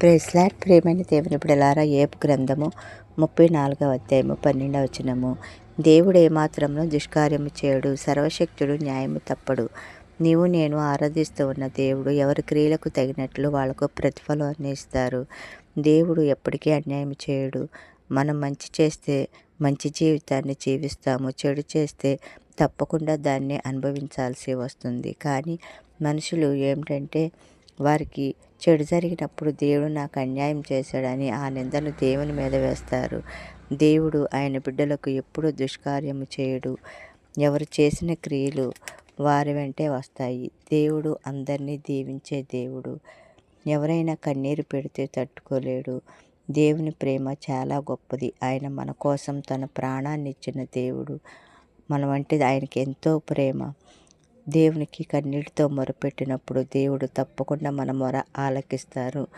ప్రేస్లాట్ ప్రేమైన దేవుని బిడలారా ఏపు గ్రంథము ముప్పై నాలుగవ అధ్యాయము పన్నెండవ వచనము. దేవుడు ఏమాత్రంలో దుష్కార్యము చేయడు సర్వశక్తుడు న్యాయము తప్పడు. నీవు నేను ఆరాధిస్తూ ఉన్న దేవుడు ఎవరి క్రియలకు తగినట్లు వాళ్ళకు ప్రతిఫలం అందిస్తారు. దేవుడు ఎప్పటికీ అన్యాయం చేయడు. మనం మంచి చేస్తే మంచి జీవితాన్ని జీవిస్తాము చెడు చేస్తే తప్పకుండా దాన్ని అనుభవించాల్సి వస్తుంది. కానీ మనుషులు ఏమిటంటే వారికి చెడు జరిగినప్పుడు దేవుడు నాకు అన్యాయం చేశాడని ఆ నిందను దేవుని మీద వేస్తారు. దేవుడు ఆయన బిడ్డలకు ఎప్పుడూ దుష్కార్యము చేయడు. ఎవరు చేసిన క్రియలు వారి వెంటే వస్తాయి. దేవుడు అందరినీ దీవించే దేవుడు. ఎవరైనా కన్నీరు పెడితే తట్టుకోలేడు. దేవుని ప్రేమ చాలా గొప్పది. ఆయన మన కోసం తన ప్రాణాన్ని ఇచ్చిన దేవుడు. మనం వంటిది ఆయనకి ఎంతో ప్రేమ. దేవునికి కన్నీటితో మొరపెట్టినప్పుడు దేవుడు తప్పకుండా మన మొర ఆలకిస్తారు.